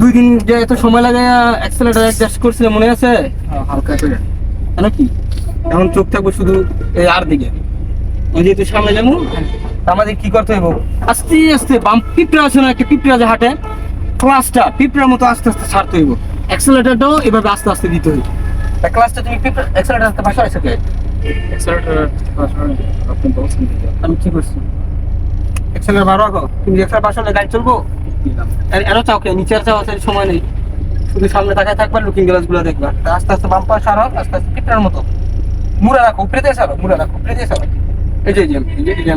দুই দিন যে এত সময় লাগে অ্যাক্সেলেটার অ্যাডজাস্ট করছিলে মনে আছে? হালকা করে। কেন কি এখন চোখ থাকব শুধু এই আর দিকে। ওই যেহেতু সামনে যাব আমাদের কি করতে হইব? আস্তে আস্তে বাম পিঁপড়া আছে না একটা পিঁপড়া যে হাঁটে ক্লাসটা পিঁপড়ার মতো আস্তে আস্তে ছাড়তে হইব। অ্যাক্সেলেটারটাও এভাবে আস্তে আস্তে দিতে হইব। তা ক্লাসটা তুমি পিঁপড়া অ্যাক্সেলেটার আস্তে ভাষা আছে কে? আমি কি করছি? এক্সেলের বারো আগো তুমি এক্সেল পাশ হলে গাড়ি চলবো? দিলাম। এরও চাও কে? নিচের চাও আছে সময় নেই। শুধু সামনে তাকায় থাকবা, লুকিং গ্লাসগুলো দেখবা আস্তে আস্তে বাম পাশ সারো আস্তে আস্তে পিঁপড়ার মতো। মুড়া রাখো, উপরে দিয়ে সারো মুড়া রাখো, উপরে দিয়ে সারো এই যে এই যে এই যে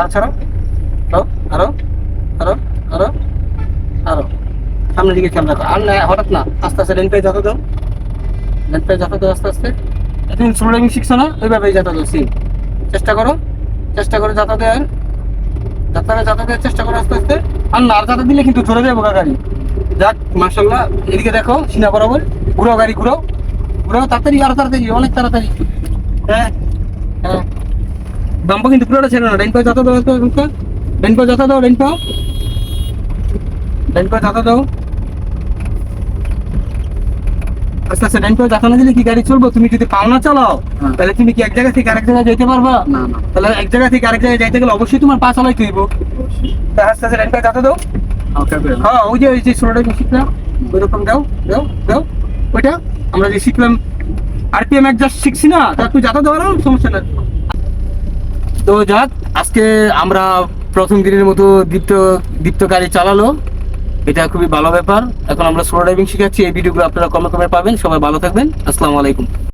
আরও ছাড়ো। আরও আরও আরও আরও আরও। সামনের দিকে খেয়াল রাখো। আর না, হঠাৎ না, আস্তে আস্তে লেন পেয়ে যত দাও লেন পেয়ে যত দাও আস্তে আস্তে। তুমি স্লো ড্রাইভিং শিখছো না? ওইভাবে যত দাও সিম চেষ্টা করো চেষ্টা করো যাতা দেওয়ার যাতারে যাতায়াতের চেষ্টা করো আস্তে আস্তে। আর না যাতে দিলে কিন্তু চলে যাব গাড়ি। যাক মার্শাল্লাহ এদিকে দেখো, সিনা বরাবর। ঘুরো গাড়ি ঘুরো ঘুরো তাড়াতাড়ি, আরও তাড়াতাড়ি, অনেক তাড়াতাড়ি। হ্যাঁ হ্যাঁ। বাম্পা কিন্তু পুরোটা ছেড়ে না। ডাইন পাও যাতা দাও ডাইন পাও যাতা দাও ডাইন পাও যাতা দাও। পাও যাতা দিলে কি গাড়ি চলবো? তুমি যদি পাও না। চালাও। তাহলে তুমি কি এক জায়গা থেকে আরেক জায়গায় যেতে পারবা? না না। তাহলে এক জায়গা থেকে আরেক জায়গায় যাইতে গেলে অবশ্যই তোমার পা তা আস্তে আস্তে যাতা দাও। হ্যাঁ ওই যে ওই যে ষোলোটা শিখলাম ওই রকম দাও দাও দাও। ওইটা আমরা যে শিখলাম আরপিএম অ্যাডজাস্ট শিখছি না তা তুই যাতা সমস্যা না তো যাক আজকে আমরা প্রথম দিনের মতো দীপ্ত দীপ্ত গাড়ি চালালো। এটা খুবই ভালো ব্যাপার। এখন আমরা সোলো ড্রাইভিং শিখাচ্ছি। এই ভিডিওগুলো আপনারা কমে কমে পাবেন। সবাই ভালো থাকবেন। আসসালামু আলাইকুম।